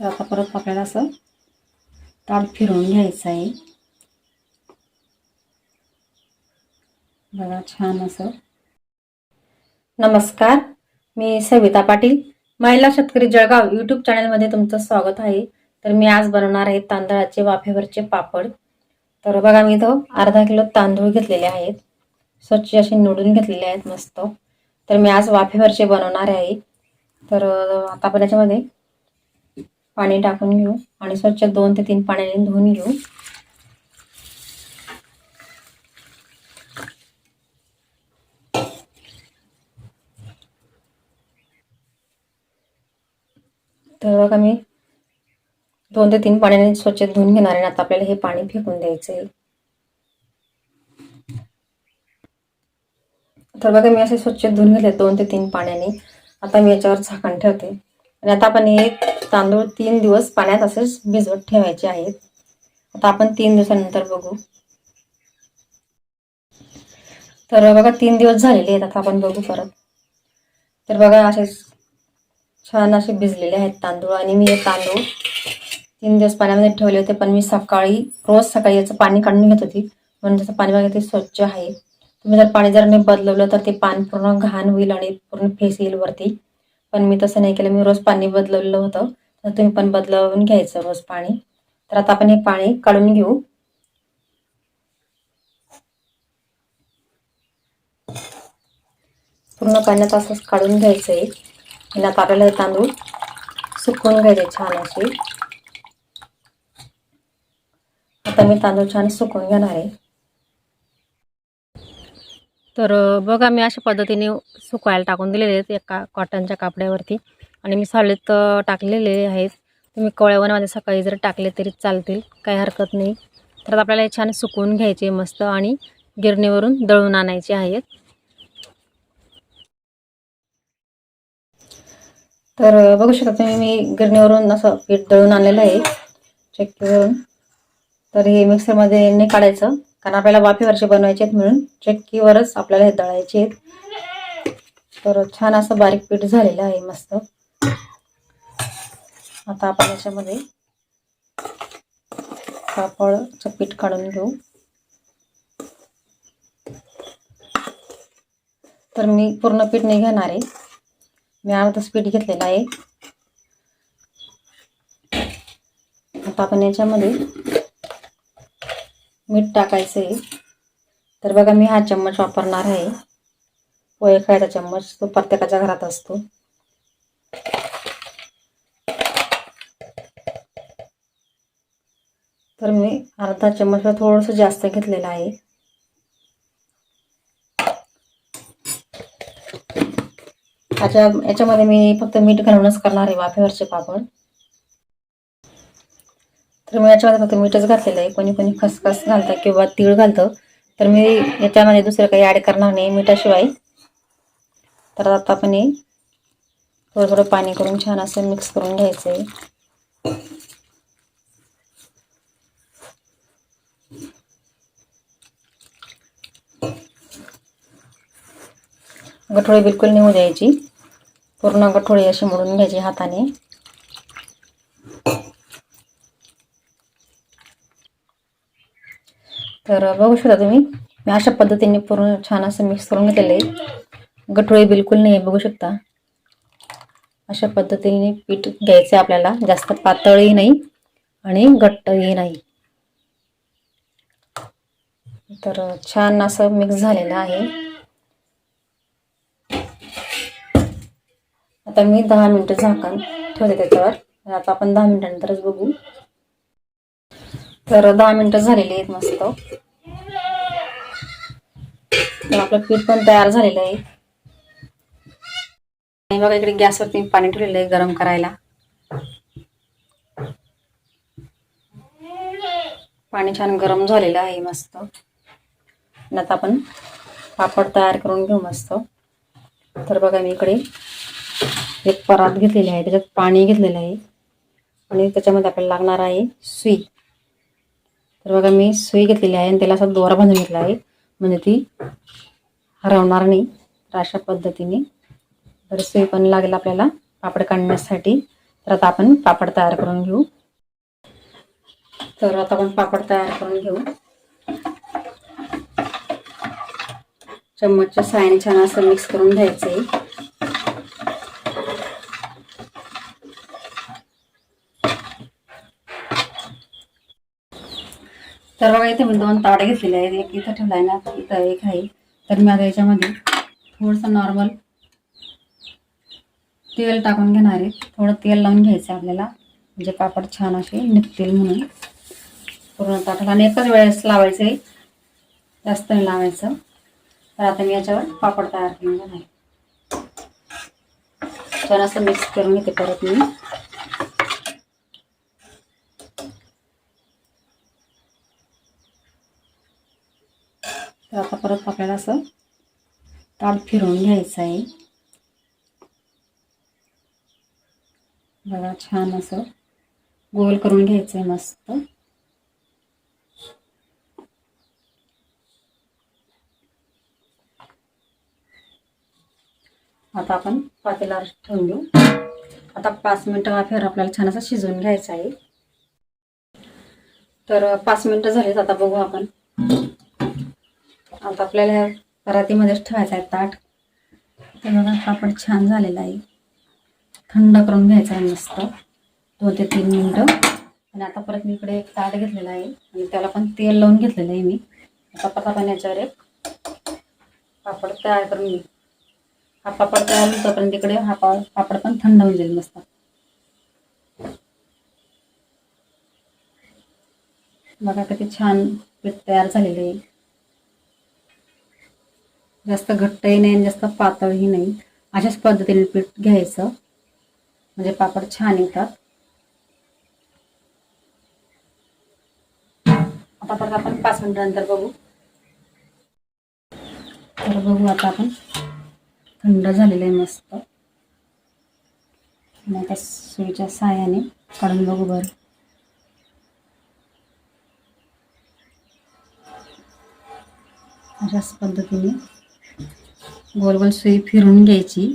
तर आता परत आपल्याला असं ताट फिरवून घ्यायचं आहे. बघा छान असं. नमस्कार मी सविता पाटील महिला शेतकरी जळगाव यूट्यूब चॅनलमध्ये तुमचं स्वागत आहे. तर मी आज बनवणार आहे तांदळाचे वाफेवरचे पापड. तर बघा मी इथं अर्धा किलो तांदूळ घेतलेले आहेत. स्वच्छ असे निवडून घेतलेले आहेत मस्त. तर मी आज वाफेवरचे बनवणार आहे. तर आता आपण याच्यामध्ये पाणी टाकून घेऊ. आणि स्वच्छ दोन ते तीन पाण्याने धुवून घेऊ. तर बघा मी दोन ते तीन पाण्याने स्वच्छ धुवून घेणार आहे. आता आपल्याला हे पाणी फेकून द्यायचं आहे तर बघा मी असे स्वच्छ धुवून घेतले दोन ते तीन पाण्याने. आता मी याच्यावर झाकण ठेवते. आणि आता आपण हे तांदूळ तीन दिवस पाण्यात असेच भिजवत ठेवायचे आहेत. आता आपण तीन दिवसानंतर बघू. तर बघा तीन दिवस झालेले आहेत. आता आपण बघू परत. तर बघा असे छान असे भिजलेले आहेत तांदूळ. आणि मी हे तांदूळ तीन दिवस पाण्यामध्ये ठेवले होते पण मी सकाळी रोज सकाळी याचं पाणी काढून घेत होती. म्हणून त्याचं पाणी बघा ते स्वच्छ आहे. तुम्ही जर पाणी जर नाही बदलवलं तर ते पाणी पूर्ण घाण होईल आणि पूर्ण फेस येईल वरती. पण मी तसं नाही केलं. मी रोज पाणी बदलवलं होतं. तर तुम्ही पण बदलवून घ्यायचं रोज पाणी. तर आता आपण हे पाणी काढून घेऊ. पूर्ण पाण्यात असंच काढून घ्यायचं आहे आणि आता आपल्याला हे तांदूळ सुकवून घ्यायचे छान असे. आता मी तांदूळ छान सुकवून घेणार आहे. तर बघा मी अशा पद्धतीने सुकायला टाकून दिलेले आहेत एका कॉटनच्या कापड्यावरती. आणि मी सावलीत टाकलेले आहेत. तुम्ही कवळ्यावरमध्ये सकाळी जर टाकले तरी चालतील काही हरकत नाही. तर आपल्याला हे छान सुकवून घ्यायचे मस्त आणि गिरणीवरून दळून आणायचे आहेत. तर बघू शकता तुम्ही मी गिरणीवरून असं पीठ दळून आणलेलं आहे. चक्कीवरून तर हे मिक्सरमध्ये काढायचं. कारण आपल्याला वाफेवरचे बनवायचे आहेत म्हणून चक्कीवरच आपल्याला हे दळायचे आहेत. तर छान असं बारीक पीठ झालेलं आहे मस्त. आता आपण याच्यामध्ये पापडचं पीठ काढून घेऊ. तर मी पूर्ण पीठ नाही घेणार आहे. मी अर्धच पीठ घेतलेलं आहे. आता आपण याच्यामध्ये मीठ टाकायचं आहे तर बघा मी हा चम्मच वापरणार आहे. पोहे खायचा चम्मच तो प्रत्येकाच्या घरात असतो. तर मी अर्धा चम्मच थोडंसं जास्त घेतलेलं आहे. याच्या याच्यामध्ये मी फक्त मीठ घालूनच करणार आहे वाफेवरचे पापड. तर मी याच्यामध्ये फक्त मीठच घातलेलं आहे. कोणी कोणी खसखस घालतं किंवा तीळ घालतं. तर मी याच्यामध्ये दुसरं काही ॲड करणार नाही मिठाशिवाय. तर आता आपण हे थोडं थोडं पाणी करून छान असं मिक्स करून घ्यायचं आहे गठोळी बिलकुल निघू द्यायची. पूर्ण गठोळी अशी मोडून घ्यायची हाताने. तर बघू शकता तुम्ही मी अशा पद्धतीने पूर्ण छान असं मिक्स करून घेतलेलं आहे. गठोळी बिलकुल नाही आहे बघू शकता. अशा पद्धतीने पीठ घ्यायचं आहे आपल्याला जास्त पातळही नाही आणि घट्टही नाही. तर छान असं मिक्स झालेलं आहे. आता मी दहा मिनटं झाकण ठेवते त्याच्यावर. आता आपण दहा मिनटानंतरच बघू. तर दहा मिनिटं झालेली आहेत मस्त. तर आपलं पीठ पण तयार झालेलं आहे. आणि बघा इकडे गॅसवरती पाणी ठेवलेलं आहे गरम करायला. पाणी छान गरम झालेलं आहे मस्त. आता आपण पापड तयार करून घेऊ मस्त. तर बघा मी इकडे एक परात घेतलेली आहे त्याच्यात पाणी घेतलेलं आहे. आणि त्याच्यामध्ये आपल्याला लागणार आहे सुई तर बघा मी सुई घेतलेली आहे आणि त्याला असा दोरा बांधून घेतला आहे. म्हणजे ती हरवणार नाही तर अशा पद्धतीने. तर सुई पण लागेल आपल्याला पापड काढण्यासाठी. तर आता आपण पापड तयार करून घेऊ. तर आता आपण पापड तयार करून घेऊ. चम्मचच्या सायने छान असं मिक्स करून घ्यायचं आहे तर बघा इथे मी दोन तावडे घेतलेले आहेत. एक इथं ठेवला आहे ना इथं एक आहे. तर मी आता याच्यामध्ये थोडंसं नॉर्मल तेल टाकून घेणार आहे. थोडं तेल लावून घ्यायचं आहे आपल्याला. म्हणजे पापड छान असे निघतील म्हणून. पूर्ण ताटाला आणि एकच वेळेस लावायचं आहे. जास्त नाही लावायचं. तर आता मी याच्यावर पापड तयार करून घेणार आहे. छान असं मिक्स करून घेते परत मी तर आता परत आपल्याला असं ताट फिरवून घ्यायचं आहे. बघा छान असं गोल करून घ्यायचं आहे मस्त. आता आपण पातेला ठेवून घेऊ आता पाच मिनटं हा फेर आपल्याला छान असं शिजवून घ्यायचा आहे. तर पाच मिनटं झालीत आता बघू आपण. आता आपल्याला ह्या परातीमध्येच ठेवायचं आहे ताट. तर बघा पापड छान झालेला आहे. थंड करून घ्यायचा आहे मस्त. दोन ते तीन मिनटं. आणि आता परत मी इकडे एक ताट घेतलेला आहे. आणि त्याला पण तेल लावून घेतलेलं आहे मी. आता परत आपण याच्यावर एक पापड तयार करून घेऊ. हा पापड तयार होतो पण तिकडे हा पा पापड पण थंड होऊन जाईल मस्त. बघा किती छान पीठ तयार झालेलं आहे. जास्त घट्टही नाही आणि जास्त पातळही नाही. अशाच पद्धतीने पीठ घ्यायचं. म्हणजे पापड छान येतात. आता परत आपण पाच मिनिटानंतर बघू. तर बघू आता आपण. थंड झालेलं आहे मस्त. आणि आता सुईच्या साह्याने काढून बघू बरं. अशाच पद्धतीने. गोल गोल सुई फिरून घ्यायची.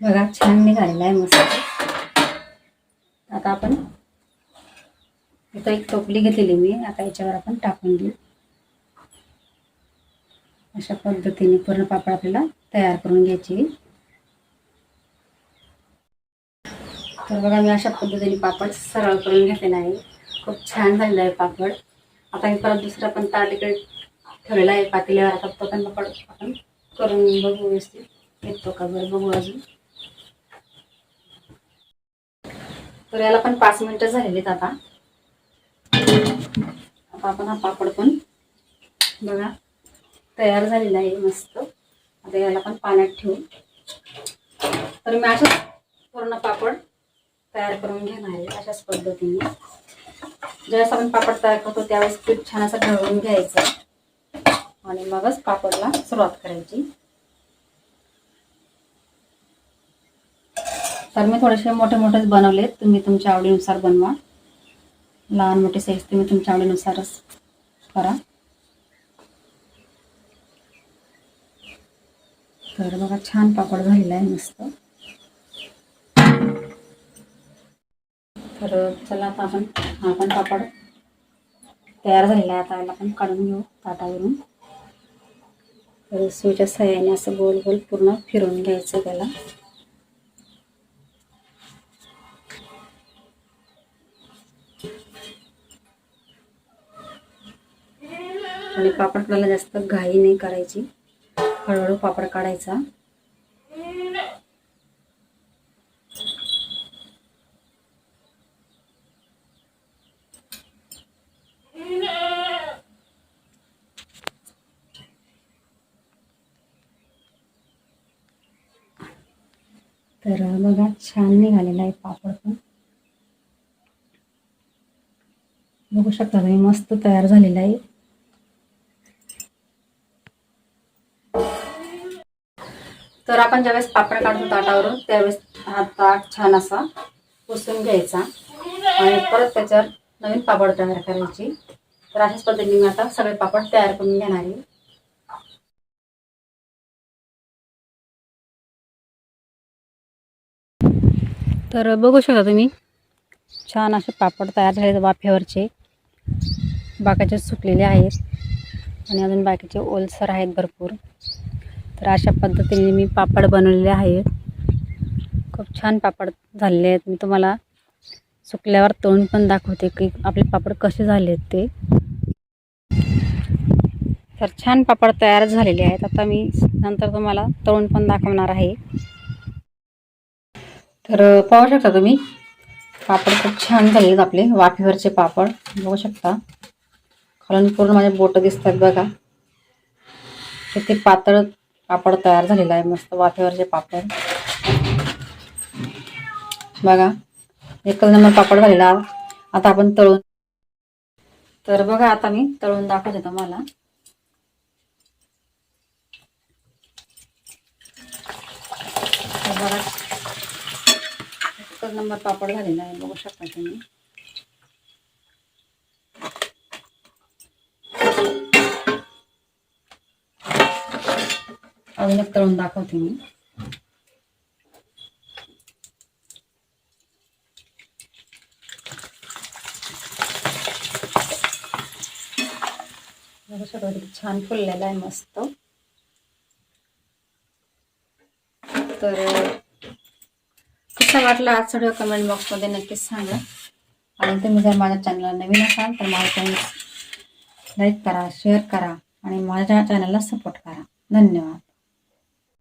बघा छान निघालेला आहे मस्त आता आपण इथं एक टोपली घेतलेली मी आता याच्यावर आपण टाकून देऊ. अशा पद्धतीने पूर्ण पापड आपल्याला तयार करून घ्यायची. तर बघा मी अशा पद्धतीने पापड सरळ करून घेतलेला आहे. खूप छान झालेला आहे पापड. आता मी परत दुसरा पण ताट इकडे ठेवलेला आहे पातेल्यावर. आता तो पण पापड आपण करून बघू व्यवस्थित. येतो का बरं? बघू अजून. तर याला पण पाच मिनिटं झालेली आहेत आता. आता आपण हा पापड पण बघा तयार झालेला आहे मस्त. आता याला पण पाण्यात ठेवू तर मी अशाच पूर्ण पापड तयार करून घेणार आहे अशाच पद्धतीने. ज्यावेळेस आपण पापड तयार करतो त्यावेळेस पीठ छान असं ढवळून घ्यायचं. आणि मगच पापडला सुरुवात करायची. तर मी थोडेसे मोठे मोठेच बनवलेत. तुम्ही तुमच्या आवडीनुसार बनवा. लहान मोठे साईज तुम्ही तुमच्या आवडीनुसारच करा. तर बघा छान पापड झालेला आहे मस्त. तर चला आता आपण हा पण पापड तयार झालेला आहे. आता याला आपण काढून घेऊ ताटावरून. तर सुईच्या सहाय्याने असं गोल गोल पूर्ण फिरून घ्यायचं त्याला. आणि पापड आपल्याला जास्त घाई नाही करायची. हळूहळू पापड काढायचा. तर बघा छान निघालेला आहे पापड पण. बघू शकता मस्त तयार झालेला आहे. तर आपण ज्यावेळेस पापड काढतो ताटावरून त्यावेळेस हा ताट छान असा पुसून घ्यायचा. आणि परत त्याच्यावर नवीन पापड तयार करायची. तर अशाच पद्धतीने मी आता सगळे पापड तयार करून घेणार आहे. तर बघू शकता तुम्ही छान असे पापड तयार झाले वाफेवरचे. बाकाचे सुकलेले आहेत. आणि अजून बाकीचे ओलसर आहेत भरपूर. तर अशा पद्धतीने मी पापड बनवलेले आहेत. खूप छान पापड झालेले आहेत. मी तुम्हाला सुकल्यावर तोंड पण दाखवते की आपले पापड कसे झाले आहेत ते. तर छान पापड तयार झालेले आहेत. आता मी नंतर तुम्हाला तोंड पण दाखवणार आहे. तर पाहू शकता तुम्ही पापड खूप छान झाले आहेत आपले वाफेवरचे पापड. बघू शकता. खालून पूर्ण माझे बोटं दिसतात बघा. किती पातळ पापड तयार झालेला आहे. मस्त वाफेवरचे पापड बघा एकच नंबर पापड झालेला. आता आपण तळून तर बघा आता मी तळून दाखवते तुम्हाला. बघा एकच नंबर पापड झालेला आहे. बघू शकता तुम्ही. अजून एक तळून दाखवते मी. छान फुललेला आहे मस्त. तर कसा वाटला आज व्हिडिओ कमेंट बॉक्समध्ये नक्कीच सांगा. आणि तुम्ही जर माझ्या चॅनलला नवीन असाल तर माझ्या चॅनल लाईक करा शेअर करा आणि माझ्या चॅनलला सपोर्ट करा. धन्यवाद.